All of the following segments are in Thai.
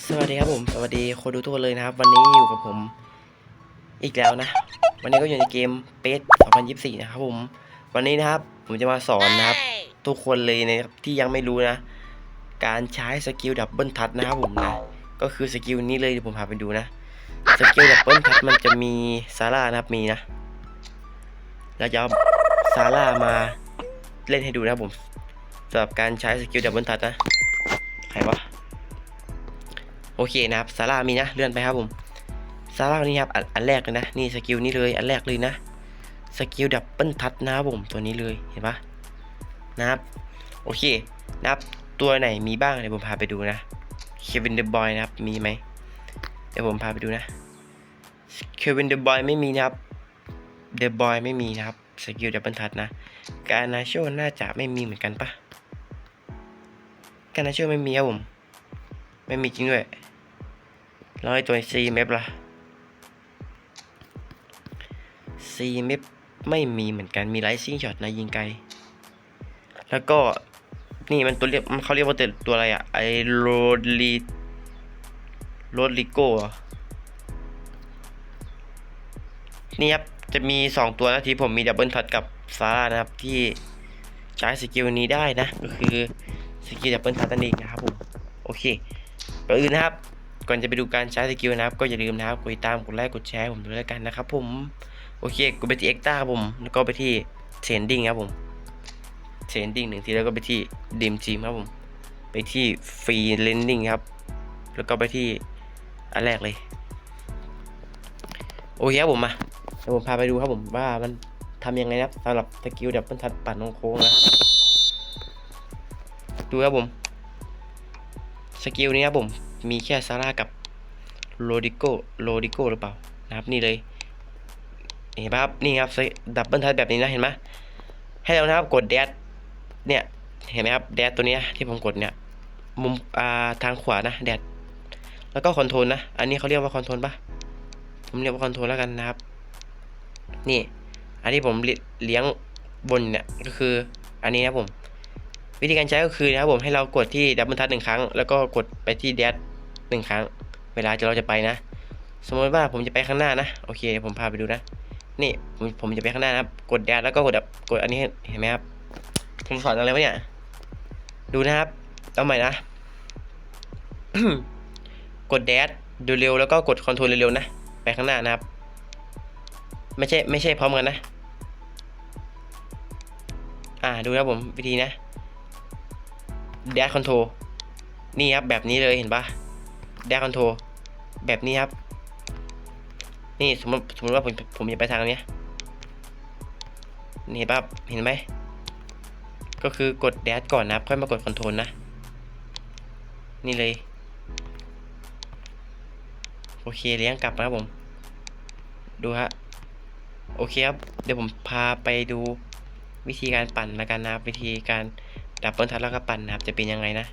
สวัสดีครับผม สวัสดีคนดูทุกคนเลยนะครับ วันนี้อยู่กับผมอีกแล้วนะ วันนี้ก็อยู่ในเกมเปส2024 นะครับผม วันนี้นะครับ ผมจะมาสอนนะครับ ทุกคนเลยนะครับที่ยังไม่รู้นะ การใช้สกิลดับเบิลทัชนะครับผมนะ ก็คือสกิลนี้เลยเดี๋ยวผมพาไปดูนะ สกิลดับเบิลทัชมันจะมีซาร่านะครับมีนะ เราจะเอาซาร่ามาเล่นให้ดูนะครับผมสำหรับการใช้สกิลดับเบิลทัชนะ ใครวะ โอเคนะครับซาร่ามีนะเลื่อนไปครับผมซาร่านี่ครับอันอันแรกเลยนะนี่สกิลนี้เลยอันแรกเลยนะสกิลดับเบิลทัชนะครับผมตัวนี้เลยเห็นปะนะครับโอเคนะครับตัวไหนมีบ้างเดี๋ยวผมพาไปดูนะเควินเดอะบอยนะครับมีไหมเดี๋ยวผมพาไปดูนะเควินเดอะบอยไม่มีนะครับเดอะบอยไม่มีนะครับสกิลดับเบิลทัชนะ การนาโชน่าจะไม่มีเหมือนกันปะการนาโชไม่มีครับผม ไม่มีจริงด้วยแล้วไอ้ตัว C map ล่ะ C map ไม่มีเหมือนกันมีไลซิ่งช็อตนะยิงไกล แล้วก็นี่มันตัวเรียกมันเขาเรียกว่าตัวอะไรอะไอโรดลีโรดลิโก้นี่ครับ จะมี 2 ตัวนะที่ผมมีดับเบิลทัชกับซาร่านะครับ ที่ใช้สกิลนี้ได้นะ ก็คือสกิลดับเบิลทัชนั่นเองนะครับผม โอเค ก่อนอื่นนะครับ ก่อนจะไปดูการใช้สกิลนะครับ ก็อย่าลืมนะครับกดติดตามกดไลค์กดแชร์ผมด้วยแล้วกันนะครับผมโอเคกดไปที่เอ็กต้าครับผมแล้วก็ไปที่เทรนดิ้งครับผมเทรนดิ้งหนึ่งทีแล้วก็ไปที่ดิมจีมครับผมไปที่ฟรีเลนดิ้งครับ แล้วก็ไปที่อันแรกเลย โอเคครับผมมาเดี๋ยวผมพาไปดูครับผมว่ามันทำยังไงนะครับสำหรับสกิลดับเบิลทัดปั่นโค้งนะ ดูครับผม สกิลนี้ครับผม มีแค่ซาร่ากับโรดิโกโรดิโกหรือเปล่านะครับนี่เลยเห็นปะครับนี่ครับดับเบิลทัชแบบนี้นะเห็นไหมให้เรานะครับกดแดดเนี่ยเห็นไหมครับแดดตัวนี้ที่ผมกดเนี่ยมุมอ่าทางขวานะแดดแล้วก็คอนโทรลนะอันนี้เขาเรียกว่าคอนโทรลปะผมเรียกว่าคอนโทรลแล้วกันนะครับ นี่ อันที่ผมเลี้ยงบนเนี่ยก็คืออันนี้นะผม วิธีการใช้ก็คือนะครับผมให้เรากดที่ดับเบิลทัชหนึ่งครั้ง แล้วก็กดไปที่แดชหนึ่งครั้ง เวลาจะเราจะไปนะ สมมติว่าผมจะไปข้างหน้านะโอเคผมพาไปดูนะ นี่ผมผมจะไปข้างหน้านะครับกดแดชแล้วก็กดแบบกดอันนี้เห็นไหมครับผมสอนอะไรวะเนี่ยดูนะครับเอาใหม่นะ กดแดชดูเร็วแล้วก็กดคอนโทรลเร็วๆนะไปข้างหน้านะครับ ไม่ใช่ไม่ใช่พร้อมกันนะ อ่าดูนะผมวิธีนะ แดชคอนโทรนี่ครับแบบนี้เลยเห็นปะแดชคอนโทรแบบนี้ครับ นี่สมมติสมมติว่าผมผมจะไปทางนี้นี่ปั๊บเห็นไหมก็คือกดแดชก่อนนะครับ ค่อยมากดคอนโทรลนะ นี่เลย โอเคเลี้ยงกลับนะครับผม ดูฮะโอเคครับ เดี๋ยวผมพาไปดูวิธีการปั่นล้วกันนะวิธีการ ดับเบิลทัชแล้วก็ปั่นนะครับ จะเป็นยังไงนะ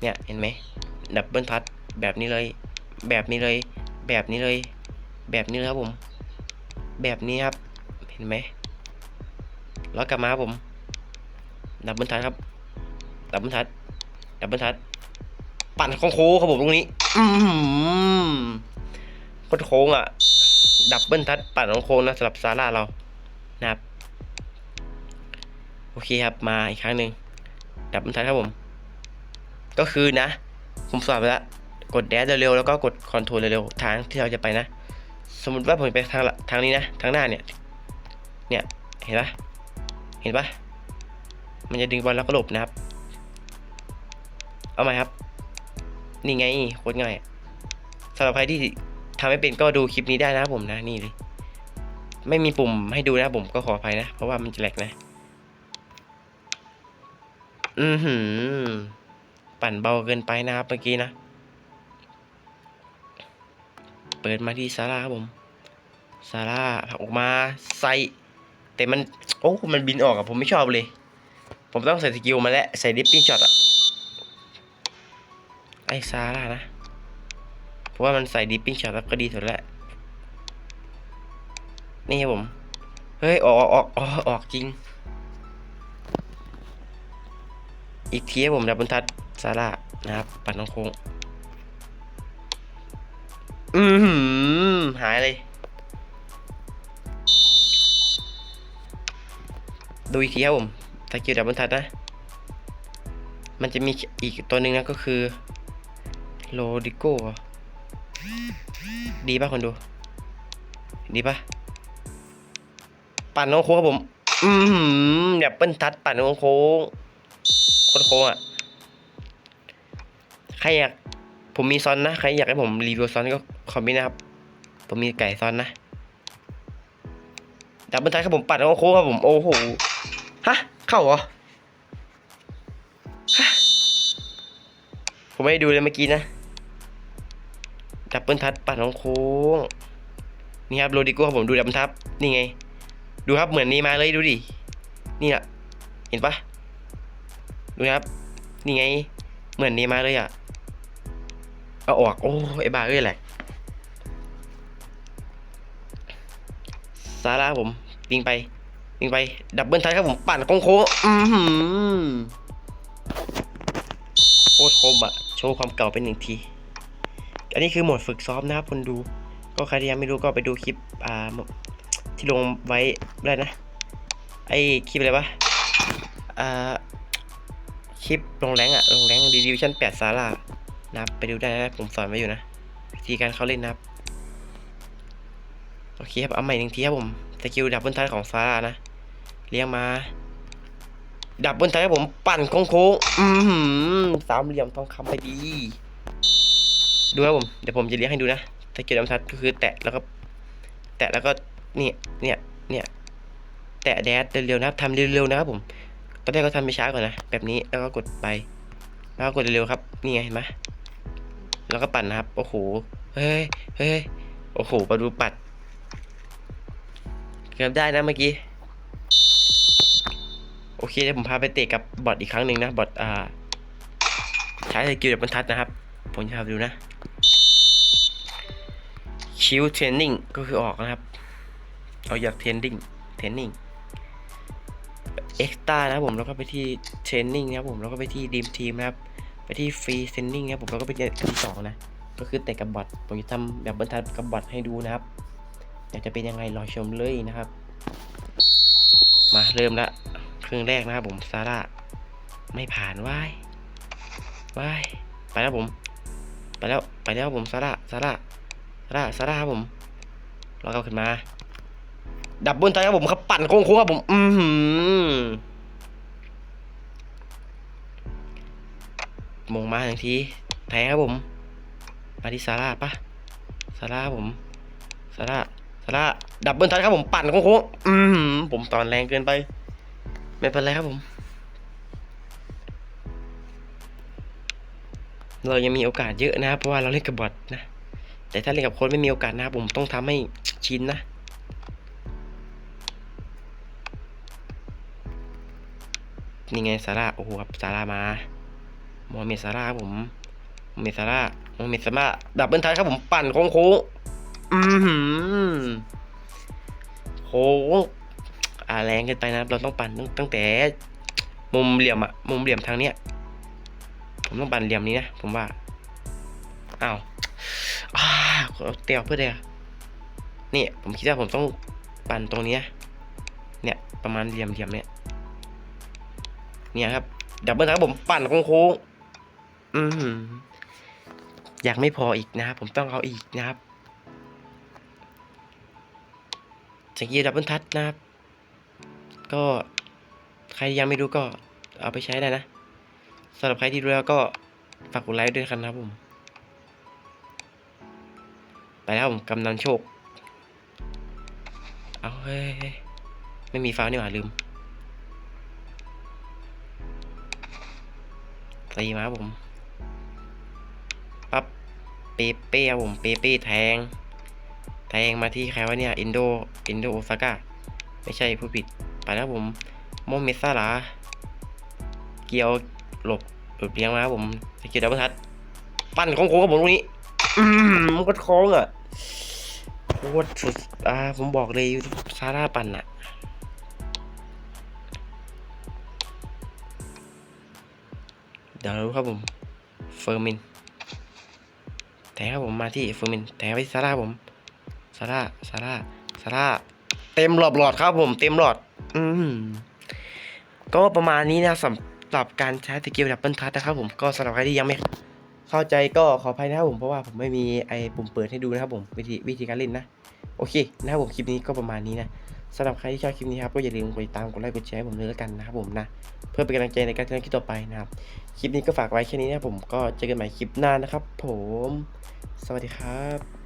เนี่ยเห็นไหมดับเบิลทัชแบบนี้เลย แบบนี้เลย แบบนี้เลย แบบนี้เลยครับผม แบบนี้ครับ เห็นไหมแล้วกลับมาครับผม ดับเบิลทัชครับ ดับเบิลทัชดับเบิลทัชปั่นโค้งครับผมตรงนี้อืมโคตรโค้งอะ ดับเบิลทัชปั่นโค้งนะสำหรับซาร่าเรานะครับ โอเคครับมาอีกครั้งหนึ่งดับบิลทัชครับผม ก็คือนะ ผมสอนไปแล้วกดแดชเร็วๆแล้วก็กดคอนโทรลเร็วๆทางที่เราจะไปนะ สมมติว่าผมไปทางทางนี้นะทางหน้าเนี่ยเนี่ยเห็นปะเห็นปะมันจะดึงบอลแล้วก็หลบนะครับ เอาใหม่ครับ นี่ไงโคตรง่ายสำหรับใครที่ทำไม่เป็นก็ดูคลิปนี้ได้นะครับผมนะนี่เลย ไม่มีปุ่มให้ดูนะครับผมก็ขออภัยนะ เพราะว่ามันจะแหลกนะ อือหือ ปั่นเบาเกินไปนะครับเมื่อกี้นะ เปิดมาที่ซาร่าครับผมซาร่าออกมาใส่แต่มัน โอ้มันบินออกอะผมไม่ชอบเลย ผมต้องใส่สกิลมาแล้ว ใส่ดิปปิ้งช็อตอะไอซาร่านะเพราะว่ามันใส่ดิปปิ้งช็อตแล้วก็ดีสุดแล้วนี่ครับผม เฮ้ย ออกออกออกออกจริง อีกทีครับผมดับบิลทัชซาร่านะครับ ปั่นน้องโค้งอือหือหายเลย ดูอีกทีครับผมสกิลดับบิลทัดนะ มันจะมีอีกตัวหนึ่งนะก็คือโลดิโก้ดีป่ะคนดู ดีป่ะ ปั่นโค้งครับผม อือหือดับเบิลทัดปั่นโค้งโค้ง โคตรโค้งอะ ใครอยากผมมีซอนนะใครอยากให้ผมรีวิวซอนก็คอมเมนต์นะครับ ผมมีไก่ซอนนะดับเบิลทัดครับผมปั่นโค้งครับผมโอ้โหฮะเข้าเหรอฮะผมไม่ได้ดูเลยเมื่อกี้นะดับเบิลทัดปั่นโค้งนี่ครับโรดิโก้ครับผมดูดับเบิลทัดนี่ไง ดูครับเหมือนนี้มาเลยดูดินี่อะเห็นปะ ดูนะครับ นี่ไง เหมือนนี้มาเลยอะเอาออก โอ้ไอ้บ้าเอ้ยแหละซาร่าผมวิ่งไปวิ่งไป ดับเบิลทัชครับผม ปั่นโค้งๆอือหือโคตรคมอะโชว์ความเก่าเป็นหนึ่งที อันนี้คือโหมดฝึกซ้อมนะครับคนดู ก็ใครที่ยังไม่รู้ก็ไปดูคลิป อ่า ที่ลงไว้ได้นะ ไอคลิปอะไรวะ อ่า คลิปลงแรงอะลงแรงรีวิวชั่นแปดซาร่านะครับไปดูได้นะผมสอนไว้อยู่นะวิธีการเข้าเล่นนะครับ โอเคครับ เอาใหม่หนึ่งทีครับผม สกิลดับบิลทัชของซาร่านะ เลี้ยงมา ดับบิลทัชครับผมปั่นโค้งๆอือหือสามเหลี่ยมทองคำไปดี ดูครับผม เดี๋ยวผมจะเลี้ยงให้ดูนะ สกิลดับบิลทัชก็คือแตะแล้วก็แตะแล้วก็เนี่ยเนี่ยเนี่ยแตะแดดเร็วๆนะครับทำเร็วๆนะครับผม ตอนแรกก็ทำไปช้าก่อนนะ แบบนี้แล้วก็กดไป แล้วก็กดเร็วๆครับ นี่ไงเห็นไหมแล้วก็ปั่นนะครับ โอ้โห เฮ้ยเฮ้ยโอ้โหมาดูปัด เกือบได้นะเมื่อกี้ โอเคเดี๋ยวผมพาไปเตะกับบอทอีกครั้งหนึ่งนะบอทอ่า ใช้สกิลแบบบรรทัดนะครับ ผมจะพาดูนะชิวเทรนนิ่งก็คือออกนะครับ เอาอยากเทรนนิ่งเทรนนิ่ง เอ็กซ์ต้านะครับผมแล้วก็ไปที่เทรนนิ่งนะครับผมแล้วก็ไปที่ดีมทีมนะครับไปที่ฟรีเทรนนิ่งนะครับผมแล้วก็ไปที่อันที่สองนะก็คือเตะกับบอทผมจะทำแบบบรรทัดกับบอทให้ดูนะครับอยากจะเป็นยังไงรอชมเลยนะครับ มาเริ่มละครึ่งแรกนะครับผมซาร่าไม่ผ่านว้ายว้ายไปแล้วผมไปแล้วไปแล้วผมซาร่าซาร่าซาร่าซาร่าครับผมเราก็ขึ้นมา ดับเบิลไทครับผมครับปั่นโค้งๆครับผมอือหือมงมาทันทีแทงครับผมมาที่ซาร่าปะซาร่าผมซาร่าซาร่าดับเบิลทัชครับผมปั่นโค้งๆอือหือผมตอนแรงเกินไป ไม่เป็นไรครับผม เรายังมีโอกาสเยอะนะเพราะว่าเราเล่นกับบอทนะแต่ถ้าเล่นกับคนไม่มีโอกาสนะครับผมต้องทำให้ชินนะ นี่ไงซาร่าโอ้โหครับซาร่ามาโมเมซาร่าครับผมโมเมซาร่าโมเมซาร่าดับเบิลทัชครับผมปั่นโค้งโค้งอือหือโค้งอ่าแรงเกินไปนะครับ เราต้องปั่นตั้งตั้งแต่ มุมเหลี่ยมอะมุมเหลี่ยมทางเนี้ยผมต้องปั่นเหลี่ยมนี้นะผมว่าอ้าวอ้าเอาเตียวเพื่อเดียนี่ผมคิดว่าผมต้องปั่นตรงนี้เนี่ยประมาณเหลี่ยมเหลี่ยมเนี่ย เนี่ยครับ ดับเบิลทัชผมปั่นโค้งๆอือหืออยากไม่พออีกนะครับ ผมต้องเอาอีกนะครับสกิลดับเบิลทัชนะครับ ก็ใครยังไม่รู้ก็เอาไปใช้ได้นะสำหรับใครที่รู้แล้วก็ฝากกดไลค์ด้วยกันนะครับผม ไปแล้วผมกำนันโชค เอาเฮ้ยไม่มีฟ้านี่หว่าลืม ตีมาผม ปั๊บ เปเป้ผม เปเป้แทง แทงมาที่ใครวะเนี่ย อินโด อินโดโอซาก้า ไม่ใช่ผู้ผิด ไปแล้วผม โมเมซ่าลา เกียวหลบหลุดเลี้ยงมาผมสกิลดับเบิลทัชปั้นของโค้งๆกับผมตรงนี้ อืมมันก็โค้งอะโคตรสุดอ่าผมบอกเลยซาร่าปั่นอะ เดี๋ยวรู้ครับผมเฟอร์มินแงครับผมมาที่เฟูมินแทงไปซาร่าผมซาร่าซาร่าซาร่าเต็มหลอดหลอดครับผมเต็มหลอด อืมก็ประมาณนี้นะสำหรับการใช้สกิลดับเบิลทัชนะครับผมก็สำหรับใครที่ยังไม่เข้าใจก็ขออภัยนะครับผมเพราะว่าผมไม่มีไอ้ปุ่มเปิดให้ดูนะครับผมวิธีวิธีการเล่นนะ โอเคนะครับผมคลิปนี้ก็ประมาณนี้นะ สำหรับใครที่ชอบคลิปนี้ครับก็อย่าลืมกดติดตามกดไลค์กดแชร์ให้ผมด้วยแล้วกันนะครับผมนะ เพื่อเป็นกำลังใจในการทำคลิปต่อไปนะครับ คลิปนี้ก็ฝากไว้แค่นี้นะผมก็เจอกันใหม่คลิปหน้านะครับ ผม สวัสดีครับ